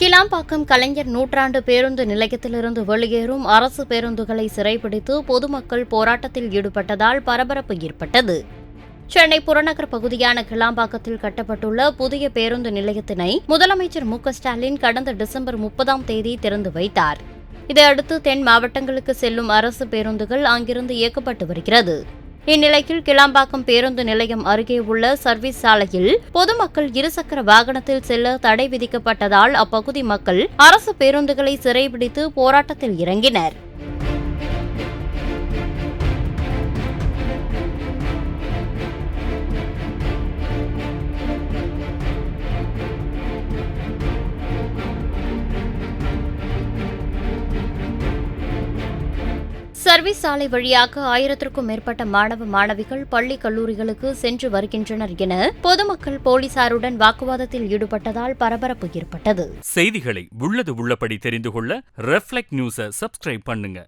கிளாம்பாக்கம் கலைஞர் நூற்றாண்டு பேருந்து நிலையத்திலிருந்து வெளியேறும் அரசு பேருந்துகளை சிறைபிடித்து பொதுமக்கள் போராட்டத்தில் ஈடுபட்டதால் பரபரப்பு ஏற்பட்டது. சென்னை புறநகர் பகுதியான கிளாம்பாக்கத்தில் கட்டப்பட்டுள்ள புதிய பேருந்து நிலையத்தினை முதலமைச்சர் மு ஸ்டாலின் கடந்த டிசம்பர் முப்பதாம் தேதி திறந்து வைத்தார். இதையடுத்து தென் மாவட்டங்களுக்கு செல்லும் அரசு பேருந்துகள் அங்கிருந்து இயக்கப்பட்டு வருகிறது. இந்நிலையில் கிளாம்பாக்கம் பேருந்து நிலையம் அருகே உள்ள சர்வீஸ் சாலையில் பொதுமக்கள் இருசக்கர வாகனத்தில் செல்ல தடை விதிக்கப்பட்டதால் அப்பகுதி மக்கள் அரசு பேருந்துகளை சிறைபிடித்து போராட்டத்தில் இறங்கினர். சர்வீஸ் சாலை வழியாக ஆயிரத்திற்கும் மேற்பட்ட மாணவ மாணவிகள் பள்ளி கல்லூரிகளுக்கு சென்று வருகின்றனர் என பொதுமக்கள் போலீசாருடன் வாக்குவாதத்தில் ஈடுபட்டதால் பரபரப்பு ஏற்பட்டது. செய்திகளை உள்ளது உள்ளபடி தெரிந்து கொள்ள ரெஃப்ளெக்ட் நியூஸை சப்ஸ்கிரைப் பண்ணுங்க.